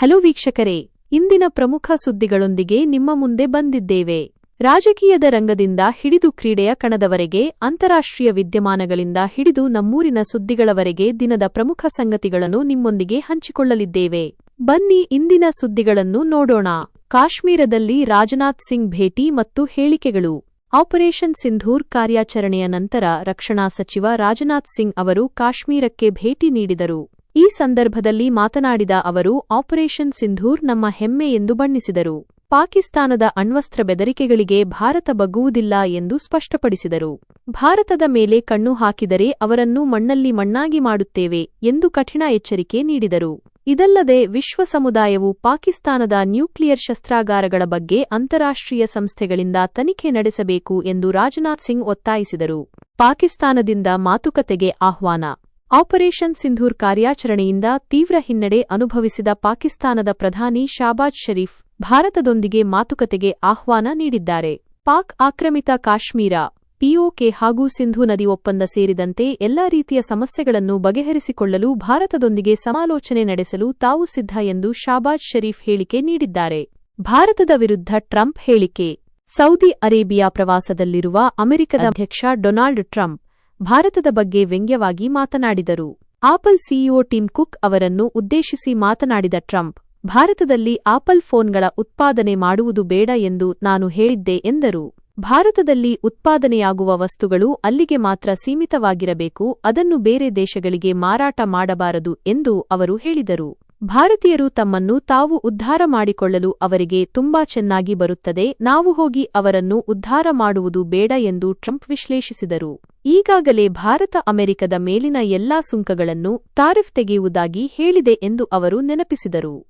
Hello ವೀಕ್ಷಕರೇ, ಇಂದಿನ ಪ್ರಮುಖ ಸುದ್ದಿಗಳೊಂದಿಗೆ ನಿಮ್ಮ ಮುಂದೆ ಬಂದಿದ್ದೇವೆ. ರಾಜಕೀಯದ ರಂಗದಿಂದ ಹಿಡಿದು ಕ್ರೀಡೆಯ ಕಣದವರೆಗೆ, ಅಂತಾರಾಷ್ಟ್ರೀಯ ವಿದ್ಯಮಾನಗಳಿಂದ ಹಿಡಿದು ನಮ್ಮೂರಿನ ಸುದ್ದಿಗಳವರೆಗೆ ದಿನದ ಪ್ರಮುಖ ಸಂಗತಿಗಳನ್ನು ನಿಮ್ಮೊಂದಿಗೆ ಹಂಚಿಕೊಳ್ಳಲಿದ್ದೇವೆ. ಬನ್ನಿ ಇಂದಿನ ಸುದ್ದಿಗಳನ್ನು ನೋಡೋಣ. ಕಾಶ್ಮೀರದಲ್ಲಿ ರಾಜನಾಥ್ ಸಿಂಗ್ ಭೇಟಿ ಮತ್ತು ಹೇಳಿಕೆಗಳು. ಆಪರೇಷನ್ ಸಿಂಧೂರ್ ಕಾರ್ಯಾಚರಣೆಯ ನಂತರ ರಕ್ಷಣಾ ಸಚಿವ ರಾಜನಾಥ್ ಸಿಂಗ್ ಅವರು ಕಾಶ್ಮೀರಕ್ಕೆ ಭೇಟಿ ನೀಡಿದರು. ಈ ಸಂದರ್ಭದಲ್ಲಿ ಮಾತನಾಡಿದ ಅವರು, ಆಪರೇಷನ್ ಸಿಂಧೂರ್ ನಮ್ಮ ಹೆಮ್ಮೆ ಎಂದು ಬಣ್ಣಿಸಿದರು. ಪಾಕಿಸ್ತಾನದ ಅಣ್ವಸ್ತ್ರ ಬೆದರಿಕೆಗಳಿಗೆ ಭಾರತ ಬಗ್ಗುವುದಿಲ್ಲ ಎಂದು ಸ್ಪಷ್ಟಪಡಿಸಿದರು. ಭಾರತದ ಮೇಲೆ ಕಣ್ಣು ಹಾಕಿದರೆ ಅವರನ್ನು ಮಣ್ಣಲ್ಲಿ ಮಣ್ಣಾಗಿ ಮಾಡುತ್ತೇವೆ ಎಂದು ಕಠಿಣ ಎಚ್ಚರಿಕೆ ನೀಡಿದರು. ಇದಲ್ಲದೆ ವಿಶ್ವ ಸಮುದಾಯವು ಪಾಕಿಸ್ತಾನದ ನ್ಯೂಕ್ಲಿಯರ್ ಶಸ್ತ್ರಾಗಾರಗಳ ಬಗ್ಗೆ ಅಂತಾರಾಷ್ಟ್ರೀಯ ಸಂಸ್ಥೆಗಳಿಂದ ತನಿಖೆ ನಡೆಸಬೇಕು ಎಂದು ರಾಜನಾಥ್ ಸಿಂಗ್ ಒತ್ತಾಯಿಸಿದರು. ಪಾಕಿಸ್ತಾನದಿಂದ ಮಾತುಕತೆಗೆ ಆಹ್ವಾನ. ಆಪರೇಷನ್ ಸಿಂಧೂರ್ ಕಾರ್ಯಾಚರಣೆಯಿಂದ ತೀವ್ರ ಹಿನ್ನಡೆ ಅನುಭವಿಸಿದ ಪಾಕಿಸ್ತಾನದ ಪ್ರಧಾನಿ ಶಾಬಾಜ್ ಷರೀಫ್ ಭಾರತದೊಂದಿಗೆ ಮಾತುಕತೆಗೆ ಆಹ್ವಾನ ನೀಡಿದ್ದಾರೆ. ಪಾಕ್ ಆಕ್ರಮಿತ ಕಾಶ್ಮೀರ, ಪಿಒಕೆ ಹಾಗೂ ಸಿಂಧೂ ನದಿ ಒಪ್ಪಂದ ಸೇರಿದಂತೆ ಎಲ್ಲಾ ರೀತಿಯ ಸಮಸ್ಯೆಗಳನ್ನು ಬಗೆಹರಿಸಿಕೊಳ್ಳಲು ಭಾರತದೊಂದಿಗೆ ಸಮಾಲೋಚನೆ ನಡೆಸಲು ತಾವು ಸಿದ್ಧ ಎಂದು ಶಾಬಾಜ್ ಷರೀಫ್ ಹೇಳಿಕೆ ನೀಡಿದ್ದಾರೆ. ಭಾರತದ ವಿರುದ್ಧ ಟ್ರಂಪ್ ಹೇಳಿಕೆ, ಸೌದಿ ಅರೇಬಿಯಾ ಪ್ರವಾಸದಲ್ಲಿರುವ ಅಮೆರಿಕದ ಅಧ್ಯಕ್ಷ ಡೊನಾಲ್ಡ್ ಟ್ರಂಪ್ ಭಾರತದ ಬಗ್ಗೆ ವ್ಯಂಗ್ಯವಾಗಿ ಮಾತನಾಡಿದರು. ಆಪಲ್ ಸಿಇಒ ಟಿಮ್ ಕುಕ್ ಅವರನ್ನು ಉದ್ದೇಶಿಸಿ ಮಾತನಾಡಿದ ಟ್ರಂಪ್, ಭಾರತದಲ್ಲಿ ಆಪಲ್ ಫೋನ್ಗಳ ಉತ್ಪಾದನೆ ಮಾಡುವುದು ಬೇಡ ಎಂದು ನಾನು ಹೇಳಿದ್ದೆ ಎಂದರು. ಭಾರತದಲ್ಲಿ ಉತ್ಪಾದನೆಯಾಗುವ ವಸ್ತುಗಳು ಅಲ್ಲಿಗೆ ಮಾತ್ರ ಸೀಮಿತವಾಗಿರಬೇಕು, ಅದನ್ನು ಬೇರೆ ದೇಶಗಳಿಗೆ ಮಾರಾಟ ಮಾಡಬಾರದು ಎಂದು ಅವರು ಹೇಳಿದರು. ಭಾರತೀಯರು ತಮ್ಮನ್ನು ತಾವು ಉದ್ಧಾರ ಮಾಡಿಕೊಳ್ಳಲು ಅವರಿಗೆ ತುಂಬಾ ಚೆನ್ನಾಗಿ ಬರುತ್ತದೆ, ನಾವು ಹೋಗಿ ಅವರನ್ನು ಉದ್ಧಾರ ಮಾಡುವುದು ಬೇಡ ಎಂದು ಟ್ರಂಪ್ ವಿಶ್ಲೇಷಿಸಿದರು. ಈಗಾಗಲೇ ಭಾರತ ಅಮೆರಿಕದ ಮೇಲಿನ ಎಲ್ಲಾ ಸುಂಕಗಳನ್ನು ತಾರಿಫ್ ತೆಗೆಯುವುದಾಗಿ ಹೇಳಿದೆ ಎಂದು ಅವರು ನೆನಪಿಸಿದರು.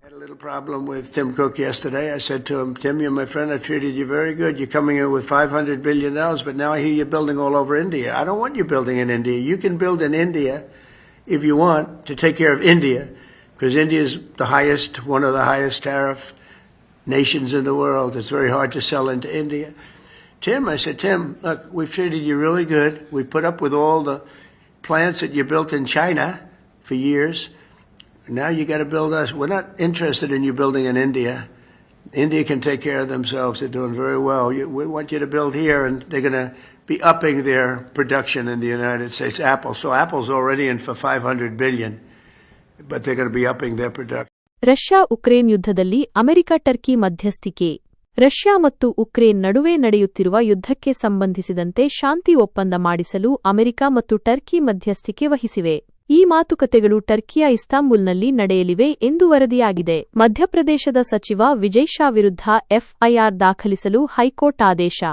Because India is the highest, one of the highest tariff nations in the world. It's very hard to sell into India. Tim, I said, Tim, look, we've treated you really good. We put up with all the plants that you built in China for years. Now you got to build us. We're not interested in you building in India. India can take care of themselves. They're doing very well. We want you to build here, and they're going to be upping their production in the United States. Apple. So Apple's already in for 500 billion, Russia Ukraine ಯುದ್ಧದಲ್ಲಿ America Turkey ಮಧ್ಯಸ್ಥಿಕೆ. Russia ಮತ್ತು Ukraine ನಡುವೆ ನಡೆಯುತ್ತಿರುವ ಯುದ್ಧಕ್ಕೆ ಸಂಬಂಧಿಸಿದಂತೆ ಶಾಂತಿ ಒಪ್ಪಂದ ಮಾಡಿಸಲು America ಮತ್ತು ಟರ್ಕಿ ಮಧ್ಯಸ್ಥಿಕೆ ವಹಿಸಿವೆ. ಈ ಮಾತುಕತೆಗಳು ಟರ್ಕಿಯ ಇಸ್ತಾಂಬುಲ್ನಲ್ಲಿ ನಡೆಯಲಿವೆ ಎಂದು ವರದಿಯಾಗಿದೆ. ಮಧ್ಯಪ್ರದೇಶದ ಸಚಿವ ವಿಜಯ್ ಶಾ ವಿರುದ್ಧ ಎಫ್ಐಆರ್ ದಾಖಲಿಸಲು ಹೈಕೋರ್ಟ್ ಆದೇಶ.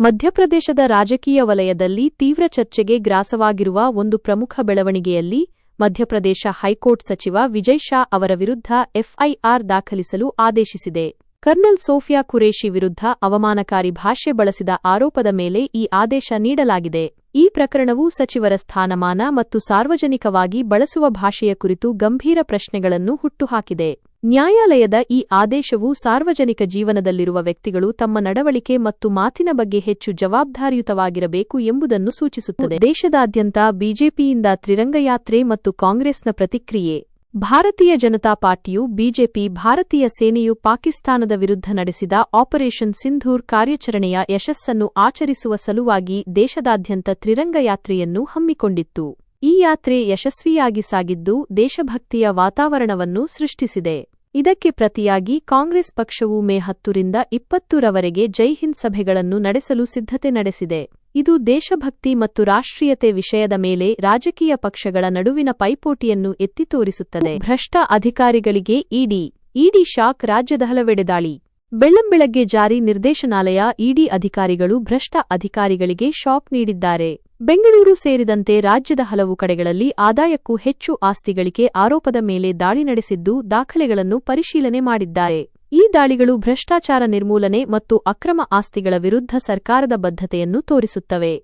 ಮಧ್ಯಪ್ರದೇಶದ ರಾಜಕೀಯ ವಲಯದಲ್ಲಿ ತೀವ್ರ ಚರ್ಚೆಗೆ ಗ್ರಾಸವಾಗಿರುವ ಒಂದು ಪ್ರಮುಖ ಬೆಳವಣಿಗೆಯಲ್ಲಿ ಮಧ್ಯಪ್ರದೇಶ ಹೈಕೋರ್ಟ್ ಸಚಿವ ವಿಜಯ್ ಶಾ ಅವರ ವಿರುದ್ಧ ಎಫ್ಐಆರ್ ದಾಖಲಿಸಲು ಆದೇಶಿಸಿದೆ. ಕರ್ನಲ್ ಸೋಫಿಯಾ ಖುರೇಶಿ ವಿರುದ್ಧ ಅವಮಾನಕಾರಿ ಭಾಷೆ ಬಳಸಿದ ಆರೋಪದ ಮೇಲೆ ಈ ಆದೇಶ ನೀಡಲಾಗಿದೆ. ಈ ಪ್ರಕರಣವು ಸಚಿವರ ಸ್ಥಾನಮಾನ ಮತ್ತು ಸಾರ್ವಜನಿಕವಾಗಿ ಬಳಸುವ ಭಾಷೆಯ ಕುರಿತು ಗಂಭೀರ ಪ್ರಶ್ನೆಗಳನ್ನು ಹುಟ್ಟುಹಾಕಿದೆ. ನ್ಯಾಯಾಲಯದ ಈ ಆದೇಶವು ಸಾರ್ವಜನಿಕ ಜೀವನದಲ್ಲಿರುವ ವ್ಯಕ್ತಿಗಳು ತಮ್ಮ ನಡವಳಿಕೆ ಮತ್ತು ಮಾತಿನ ಬಗ್ಗೆ ಹೆಚ್ಚು ಜವಾಬ್ದಾರಿಯುತವಾಗಿರಬೇಕು ಎಂಬುದನ್ನು ಸೂಚಿಸುತ್ತದೆ. ದೇಶದಾದ್ಯಂತ ಬಿಜೆಪಿಯಿಂದ ತ್ರಿರಂಗಯಾತ್ರೆ ಮತ್ತು ಕಾಂಗ್ರೆಸ್ನ ಪ್ರತಿಕ್ರಿಯೆ. ಭಾರತೀಯ ಜನತಾ ಪಾರ್ಟಿಯು ಬಿಜೆಪಿ, ಭಾರತೀಯ ಸೇನೆಯು ಪಾಕಿಸ್ತಾನದ ವಿರುದ್ಧ ನಡೆಸಿದ ಆಪರೇಷನ್ ಸಿಂಧೂರ್ ಕಾರ್ಯಾಚರಣೆಯ ಯಶಸ್ಸನ್ನು ಆಚರಿಸುವ ಸಲುವಾಗಿ ದೇಶದಾದ್ಯಂತ ತ್ರಿರಂಗ ಯಾತ್ರೆಯನ್ನು ಹಮ್ಮಿಕೊಂಡಿತ್ತು. ಈ ಯಾತ್ರೆ ಯಶಸ್ವಿಯಾಗಿ ಸಾಗಿದ್ದು ದೇಶಭಕ್ತಿಯ ವಾತಾವರಣವನ್ನು ಸೃಷ್ಟಿಸಿದೆ. ಇದಕ್ಕೆ ಪ್ರತಿಯಾಗಿ ಕಾಂಗ್ರೆಸ್ ಪಕ್ಷವು ಮೇ ಹತ್ತರಿಂದ ಇಪ್ಪತ್ತರವರೆಗೆ ಜೈಹಿಂದ್ ಸಭೆಗಳನ್ನು ನಡೆಸಲು ಸಿದ್ಧತೆ ನಡೆಸಿದೆ. ಇದು ದೇಶಭಕ್ತಿ ಮತ್ತು ರಾಷ್ಟ್ರೀಯತೆ ವಿಷಯದ ಮೇಲೆ ರಾಜಕೀಯ ಪಕ್ಷಗಳ ನಡುವಿನ ಪೈಪೋಟಿಯನ್ನು ಎತ್ತಿ ತೋರಿಸುತ್ತದೆ. ಭ್ರಷ್ಟ ಅಧಿಕಾರಿಗಳಿಗೆ ಇಡಿ ಇಡಿ ಶಾಕ್ ರಾಜ್ಯದ ಹಲವೆಡೆ ದಾಳಿ. ಬೆಳ್ಳಂಬೆಳಗ್ಗೆ ಜಾರಿ ನಿರ್ದೇಶನಾಲಯ ಇಡಿ ಅಧಿಕಾರಿಗಳು ಭ್ರಷ್ಟ ಅಧಿಕಾರಿಗಳಿಗೆ ಶಾಕ್ ನೀಡಿದ್ದಾರೆ. ಬೆಂಗಳೂರು ಸೇರಿದಂತೆ ರಾಜ್ಯದ ಹಲವು ಕಡೆಗಳಲ್ಲಿ ಆದಾಯಕ್ಕೂ ಹೆಚ್ಚು ಆಸ್ತಿಗಳಿಗೆ ಆರೋಪದ ಮೇಲೆ ದಾಳಿ ನಡೆಸಿದ್ದು ದಾಖಲೆಗಳನ್ನು ಪರಿಶೀಲನೆ ಮಾಡಿದ್ದಾರೆ. ಈ ದಾಳಿಗಳು ಭ್ರಷ್ಟಾಚಾರ ನಿರ್ಮೂಲನೆ ಮತ್ತು ಅಕ್ರಮ ಆಸ್ತಿಗಳ ವಿರುದ್ಧ ಸರ್ಕಾರದ ಬದ್ಧತೆಯನ್ನು ತೋರಿಸುತ್ತವೆ.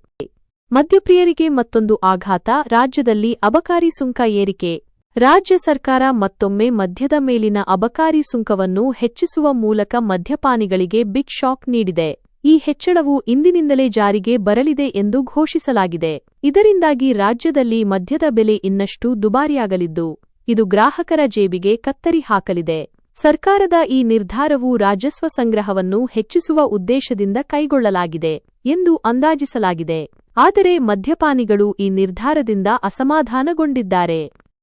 ಮದ್ಯಪ್ರಿಯರಿಗೆ ಮತ್ತೊಂದು ಆಘಾತ, ರಾಜ್ಯದಲ್ಲಿ ಅಬಕಾರಿ ಸುಂಕ ಏರಿಕೆ. ರಾಜ್ಯ ಸರ್ಕಾರ ಮತ್ತೊಮ್ಮೆ ಮದ್ಯದ ಮೇಲಿನ ಅಬಕಾರಿ ಸುಂಕವನ್ನು ಹೆಚ್ಚಿಸುವ ಮೂಲಕ ಮದ್ಯಪಾನಿಗಳಿಗೆ ಬಿಗ್ ಶಾಕ್ ನೀಡಿದೆ. ಈ ಹೆಚ್ಚಳವು ಇಂದಿನಿಂದಲೇ ಜಾರಿಗೆ ಬರಲಿದೆ ಎಂದು ಘೋಷಿಸಲಾಗಿದೆ. ಇದರಿಂದಾಗಿ ರಾಜ್ಯದಲ್ಲಿ ಮದ್ಯದ ಬೆಲೆ ಇನ್ನಷ್ಟು ದುಬಾರಿಯಾಗಲಿದ್ದು, ಇದು ಗ್ರಾಹಕರ ಜೇಬಿಗೆ ಕತ್ತರಿ ಹಾಕಲಿದೆ. ಸರ್ಕಾರದ ಈ ನಿರ್ಧಾರವು ರಾಜಸ್ವ ಸಂಗ್ರಹವನ್ನು ಹೆಚ್ಚಿಸುವ ಉದ್ದೇಶದಿಂದ ಕೈಗೊಳ್ಳಲಾಗಿದೆ ಎಂದು ಅಂದಾಜಿಸಲಾಗಿದೆ. ಆದರೆ ಮದ್ಯಪಾನಿಗಳು ಈ ನಿರ್ಧಾರದಿಂದ ಅಸಮಾಧಾನಗೊಂಡಿದ್ದಾರೆ.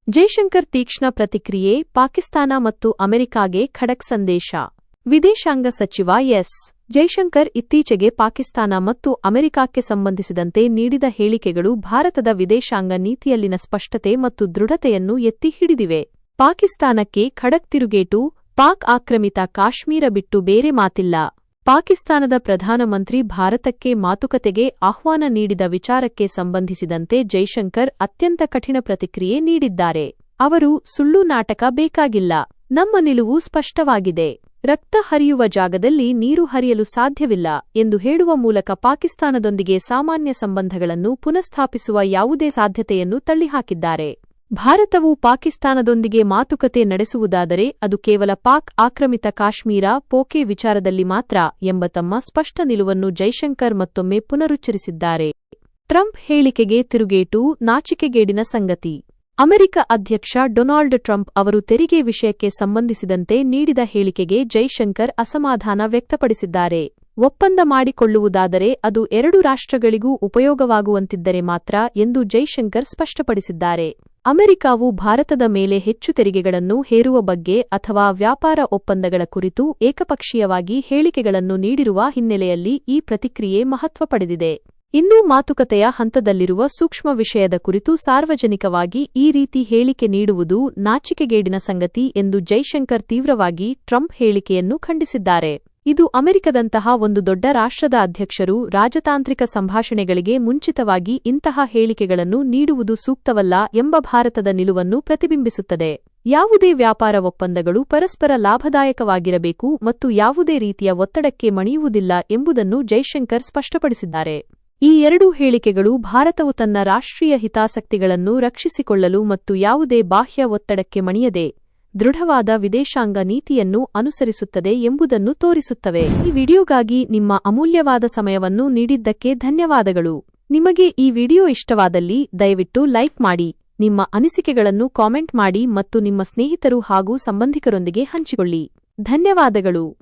ಜೈಶಂಕರ್ ತೀಕ್ಷ್ಣ ಪ್ರತಿಕ್ರಿಯೆ, ಪಾಕಿಸ್ತಾನ ಮತ್ತು ಅಮೆರಿಕಾಗೆ ಖಡಕ್ ಸಂದೇಶ. ವಿದೇಶಾಂಗ ಸಚಿವ ಎಸ್. ಜೈಶಂಕರ್ ಇತ್ತೀಚೆಗೆ ಪಾಕಿಸ್ತಾನ ಮತ್ತು ಅಮೆರಿಕಕ್ಕೆ ಸಂಬಂಧಿಸಿದಂತೆ ನೀಡಿದ ಹೇಳಿಕೆಗಳು ಭಾರತದ ವಿದೇಶಾಂಗ ನೀತಿಯಲ್ಲಿನ ಸ್ಪಷ್ಟತೆ ಮತ್ತು ದೃಢತೆಯನ್ನು ಎತ್ತಿ ಹಿಡಿದಿವೆ. ಪಾಕಿಸ್ತಾನಕ್ಕೆ ಖಡಕ್ ತಿರುಗೇಟು, ಪಾಕ್ ಆಕ್ರಮಿತ ಕಾಶ್ಮೀರ ಬಿಟ್ಟು ಬೇರೆ ಮಾತಿಲ್ಲ. ಪಾಕಿಸ್ತಾನದ ಪ್ರಧಾನಮಂತ್ರಿ ಭಾರತಕ್ಕೆ ಮಾತುಕತೆಗೆ ಆಹ್ವಾನ ನೀಡಿದ ವಿಚಾರಕ್ಕೆ ಸಂಬಂಧಿಸಿದಂತೆ ಜೈಶಂಕರ್ ಅತ್ಯಂತ ಕಠಿಣ ಪ್ರತಿಕ್ರಿಯೆ ನೀಡಿದ್ದಾರೆ. ಅವರು, ಸುಳ್ಳು ನಾಟಕ ಬೇಕಾಗಿಲ್ಲ. ನಮ್ಮ ನಿಲುವು ಸ್ಪಷ್ಟವಾಗಿದೆ. ರಕ್ತ ಹರಿಯುವ ಜಾಗದಲ್ಲಿ ನೀರು ಹರಿಯಲು ಸಾಧ್ಯವಿಲ್ಲ ಎಂದು ಹೇಳುವ ಮೂಲಕ ಪಾಕಿಸ್ತಾನದೊಂದಿಗೆ ಸಾಮಾನ್ಯ ಸಂಬಂಧಗಳನ್ನು ಪುನಃಸ್ಥಾಪಿಸುವ ಯಾವುದೇ ಸಾಧ್ಯತೆಯನ್ನು ತಳ್ಳಿಹಾಕಿದ್ದಾರೆ. ಭಾರತವು ಪಾಕಿಸ್ತಾನದೊಂದಿಗೆ ಮಾತುಕತೆ ನಡೆಸುವುದಾದರೆ ಅದು ಕೇವಲ ಪಾಕ್ ಆಕ್ರಮಿತ ಕಾಶ್ಮೀರ ಪೋಕೆ ವಿಚಾರದಲ್ಲಿ ಮಾತ್ರ ಎಂಬ ತಮ್ಮ ಸ್ಪಷ್ಟ ನಿಲುವನ್ನು ಜೈಶಂಕರ್ ಮತ್ತೊಮ್ಮೆ ಪುನರುಚ್ಚರಿಸಿದ್ದಾರೆ. ಟ್ರಂಪ್ ಹೇಳಿಕೆಗೆ ತಿರುಗೇಟು, ನಾಚಿಕೆಗೇಡಿನ ಸಂಗತಿ. ಅಮೆರಿಕ ಅಧ್ಯಕ್ಷ ಡೊನಾಲ್ಡ್ ಟ್ರಂಪ್ ಅವರು ತೆರಿಗೆ ವಿಷಯಕ್ಕೆ ಸಂಬಂಧಿಸಿದಂತೆ ನೀಡಿದ ಹೇಳಿಕೆಗೆ ಜೈಶಂಕರ್ ಅಸಮಾಧಾನ ವ್ಯಕ್ತಪಡಿಸಿದ್ದಾರೆ. ಒಪ್ಪಂದ ಮಾಡಿಕೊಳ್ಳುವುದಾದರೆ ಅದು ಎರಡು ರಾಷ್ಟ್ರಗಳಿಗೂ ಉಪಯೋಗವಾಗುವಂತಿದ್ದರೆ ಮಾತ್ರ ಎಂದು ಜೈಶಂಕರ್ ಸ್ಪಷ್ಟಪಡಿಸಿದ್ದಾರೆ. ಅಮೆರಿಕಾವು ಭಾರತದ ಮೇಲೆ ಹೆಚ್ಚು ತೆರಿಗೆಗಳನ್ನು ಹೇರುವ ಬಗ್ಗೆ ಅಥವಾ ವ್ಯಾಪಾರ ಒಪ್ಪಂದಗಳ ಕುರಿತು ಏಕಪಕ್ಷೀಯವಾಗಿ ಹೇಳಿಕೆಗಳನ್ನು ನೀಡಿರುವ ಹಿನ್ನೆಲೆಯಲ್ಲಿ ಈ ಪ್ರತಿಕ್ರಿಯೆ ಮಹತ್ವ ಪಡೆದಿದೆ. ಇನ್ನೂ ಮಾತುಕತೆಯ ಹಂತದಲ್ಲಿರುವ ಸೂಕ್ಷ್ಮ ವಿಷಯದ ಕುರಿತು ಸಾರ್ವಜನಿಕವಾಗಿ ಈ ರೀತಿ ಹೇಳಿಕೆ ನೀಡುವುದು ನಾಚಿಕೆಗೇಡಿನ ಸಂಗತಿ ಎಂದು ಜೈಶಂಕರ್ ತೀವ್ರವಾಗಿ ಟ್ರಂಪ್ ಹೇಳಿಕೆಯನ್ನು ಖಂಡಿಸಿದ್ದಾರೆ. ಇದು ಅಮೆರಿಕದಂತಹ ಒಂದು ದೊಡ್ಡ ರಾಷ್ಟ್ರದ ಅಧ್ಯಕ್ಷರು ರಾಜತಾಂತ್ರಿಕ ಸಂಭಾಷಣೆಗಳಿಗೆ ಮುಂಚಿತವಾಗಿ ಇಂತಹ ಹೇಳಿಕೆಗಳನ್ನು ನೀಡುವುದು ಸೂಕ್ತವಲ್ಲ ಎಂಬ ಭಾರತದ ನಿಲುವನ್ನು ಪ್ರತಿಬಿಂಬಿಸುತ್ತದೆ. ಯಾವುದೇ ವ್ಯಾಪಾರ ಒಪ್ಪಂದಗಳು ಪರಸ್ಪರ ಲಾಭದಾಯಕವಾಗಿರಬೇಕು ಮತ್ತು ಯಾವುದೇ ರೀತಿಯ ಒತ್ತಡಕ್ಕೆ ಮಣಿಯುವುದಿಲ್ಲ ಎಂಬುದನ್ನು ಜೈಶಂಕರ್ ಸ್ಪಷ್ಟಪಡಿಸಿದ್ದಾರೆ. ಈ ಎರಡೂ ಹೇಳಿಕೆಗಳು ಭಾರತವು ತನ್ನ ರಾಷ್ಟ್ರೀಯ ಹಿತಾಸಕ್ತಿಗಳನ್ನು ರಕ್ಷಿಸಿಕೊಳ್ಳಲು ಮತ್ತು ಯಾವುದೇ ಬಾಹ್ಯ ಒತ್ತಡಕ್ಕೆ ಮಣಿಯದೆ ದೃಢವಾದ ವಿದೇಶಾಂಗ ನೀತಿಯನ್ನು ಅನುಸರಿಸುತ್ತದೆ ಎಂಬುದನ್ನು ತೋರಿಸುತ್ತವೆ. ಈ ವಿಡಿಯೋಗಾಗಿ ನಿಮ್ಮ ಅಮೂಲ್ಯವಾದ ಸಮಯವನ್ನು ನೀಡಿದ್ದಕ್ಕೆ ಧನ್ಯವಾದಗಳು. ನಿಮಗೆ ಈ ವಿಡಿಯೋ ಇಷ್ಟವಾದಲ್ಲಿ ದಯವಿಟ್ಟು ಲೈಕ್ ಮಾಡಿ, ನಿಮ್ಮ ಅನಿಸಿಕೆಗಳನ್ನು ಕಾಮೆಂಟ್ ಮಾಡಿ ಮತ್ತು ನಿಮ್ಮ ಸ್ನೇಹಿತರು ಹಾಗೂ ಸಂಬಂಧಿಕರೊಂದಿಗೆ ಹಂಚಿಕೊಳ್ಳಿ. ಧನ್ಯವಾದಗಳು.